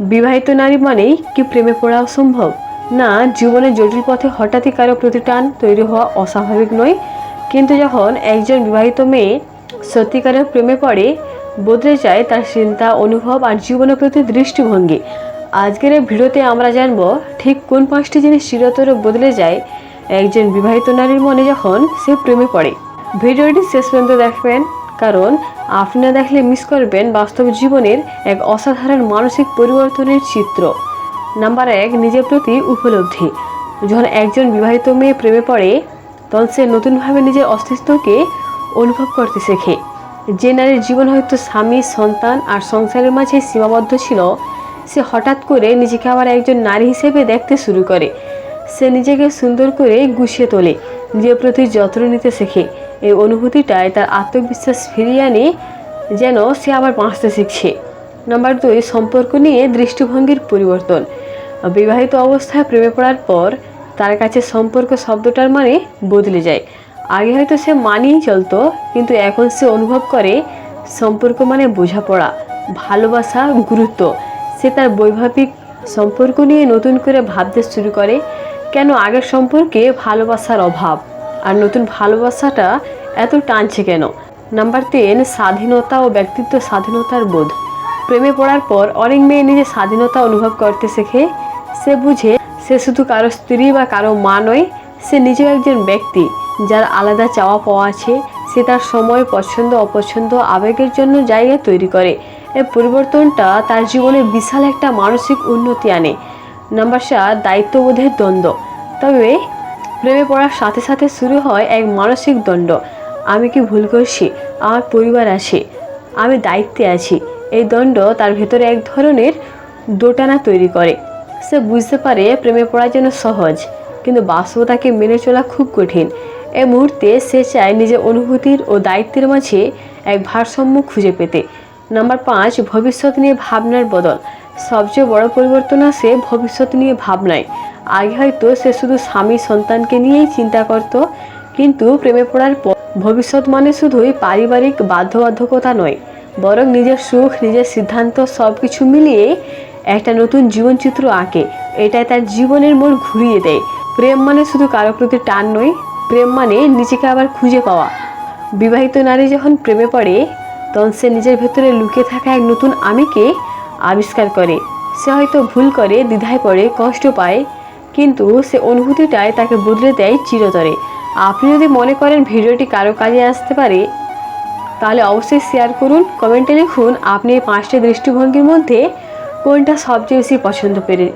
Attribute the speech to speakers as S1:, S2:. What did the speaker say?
S1: বিবাহিত নারী মানেই কি প্রেমে পড়া অসম্ভব? না জীবনের জটিল পথে হঠাৎই কারও প্রতি টান তৈরি হওয়া অস্বাভাবিক নয়। কিন্তু যখন একজন বিবাহিত মেয়ে সত্যিকারের প্রেমে পড়ে, বদলে যায় তার চিন্তা, অনুভব আর জীবনের প্রতি দৃষ্টিভঙ্গি। আজকের এই ভিডিওতে আমরা জানব ঠিক কোন পাঁচটি জিনিস চিরতর বদলে যায় একজন বিবাহিত নারীর মনে যখন সে প্রেমে পড়ে। ভিডিওটি শেষ পর্যন্ত দেখবেন। কারণ আপনি না দেখলে মিস করবেন বাস্তব জীবনের এক অসাধারণ মানসিক পরিবর্তনের চিত্র। নাম্বার এক, নিজের প্রতি উপলব্ধি। যখন একজন বিবাহিত মেয়ে প্রেমে পড়ে, তখন সে নতুনভাবে নিজের অস্তিত্বকে অনুভব করতে শেখে। যে নারীর জীবন হয়তো স্বামী, সন্তান আর সংসারের মাঝে সীমাবদ্ধ ছিল, সে হঠাৎ করে নিজেকে আবার একজন নারী হিসেবে দেখতে শুরু করে। সে নিজেকে সুন্দর করে গুছিয়ে তোলে, নিজের প্রতি যত্ন নিতে শেখে। এই অনুভূতিটায় তার আত্মবিশ্বাস ফিরিয়ে আনে যেন সে আবার বাঁচতে শিখছে। নাম্বার দুই, সম্পর্ক নিয়ে দৃষ্টিভঙ্গির পরিবর্তন। বিবাহিত অবস্থায় প্রেমে পড়ার পর তার কাছে সম্পর্ক শব্দটার মানে বদলে যায়। আগে হয়তো সে মানিয়েই চলতো, কিন্তু এখন সে অনুভব করে সম্পর্ক মানে বোঝাপড়া, ভালোবাসা, গুরুত্ব। সে তার বৈভাবিক সম্পর্ক নিয়ে নতুন করে ভাবতে শুরু করে। কেন আগের সম্পর্কে ভালোবাসার অভাব? আর নতুন ভালোবাসাটা এত টানছে কেন? নাম্বার তিন, স্বাধীনতা ও ব্যক্তিত্ব স্বাধীনতার বোধ। প্রেমে পড়ার পর অনেক মেয়ে নিজের স্বাধীনতা অনুভব করতে শেখে। সে বুঝে সে শুধু কারও স্ত্রী বা কারও মা নয়, সে নিজেও একজন ব্যক্তি, যার আলাদা চাওয়া পাওয়া আছে। সে তার সময় পছন্দ, অপছন্দ, আবেগের জন্য জায়গা তৈরি করে। এই পরিবর্তনটা তার জীবনে বিশাল একটা মানসিক উন্নতি আনে। নাম্বার সাত, দায়িত্ববোধের দ্বন্দ্ব। তবে প্রেমে পড়ার সাথে সাথে শুরু হয় এক মানসিক দণ্ড আমি কি ভুল করছি? আমার পরিবার আছে। আমি দায়িত্বে আছি। এই দণ্ড তার ভেতরে এক ধরনের দোটানা তৈরি করে। সে বুঝতে পারে প্রেমে পড়া যেন সহজ, কিন্তু বাস্তবতাকে মেনে চলা খুব কঠিন। এই মুহূর্তে সে চায় নিজের অনুভূতির ও দায়িত্বের মাঝে এক ভারসাম্য খুঁজে পেতে। নাম্বার পাঁচ, ভবিষ্যৎ নিয়ে ভাবনার বদল। সবচেয়ে বড় পরিবর্তন আসে ভবিষ্যৎ নিয়ে ভাবনায়। আগে হয়তো সে শুধু স্বামী সন্তানকে নিয়েই চিন্তা করত, কিন্তু প্রেমে পড়ার পর ভবিষ্যৎ মানে শুধুই পারিবারিক বাধ্যবাধকতা নয়, বরং নিজের সুখ, নিজের সিদ্ধান্ত সব কিছু মিলিয়ে একটা নতুন জীবনচিত্র আঁকে। এটাই তার জীবনের মন ঘুরিয়ে দেয়। প্রেম মানে শুধু কারও প্রতি টান নয়, প্রেম মানে নিজেকে আবার খুঁজে পাওয়া। বিবাহিত নারী যখন প্রেমে পড়ে, তখন সে নিজের ভেতরে লুকিয়ে থাকা এক নতুন আমিকে আবিষ্কার করে। সে হয়তো ভুল করে, দ্বিধায় পড়ে, কষ্ট পায়, কিন্তু সে অনুভূতিটায় তাকে বদলে দেয় চিরতরে। আপনি যদি মনে করেন ভিডিওটি কারও কাজে আসতে পারে, তাহলে অবশ্যই শেয়ার করুন, কমেন্টে লিখুন, আপনি এই পাঁচটি দৃষ্টিভঙ্গির মধ্যে কোনটা সবচেয়ে বেশি পছন্দ পেরে